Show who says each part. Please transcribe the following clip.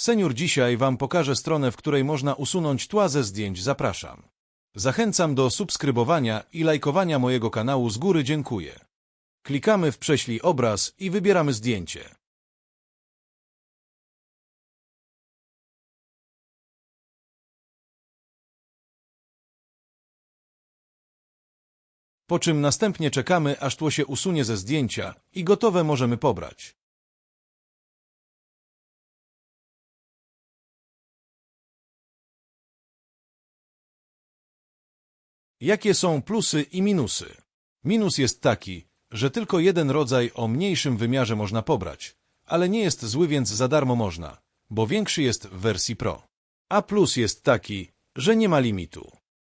Speaker 1: Senior dzisiaj Wam pokaże stronę, w której można usunąć tła ze zdjęć. Zapraszam. Zachęcam do subskrybowania i lajkowania mojego kanału z góry dziękuję. Klikamy w prześlij obraz i wybieramy zdjęcie. Po czym następnie czekamy, aż tło się usunie ze zdjęcia i gotowe możemy pobrać. Jakie są plusy i minusy? Minus jest taki, że tylko jeden rodzaj o mniejszym wymiarze można pobrać, ale nie jest zły, więc za darmo można, bo większy jest w wersji Pro. A plus jest taki, że nie ma limitu.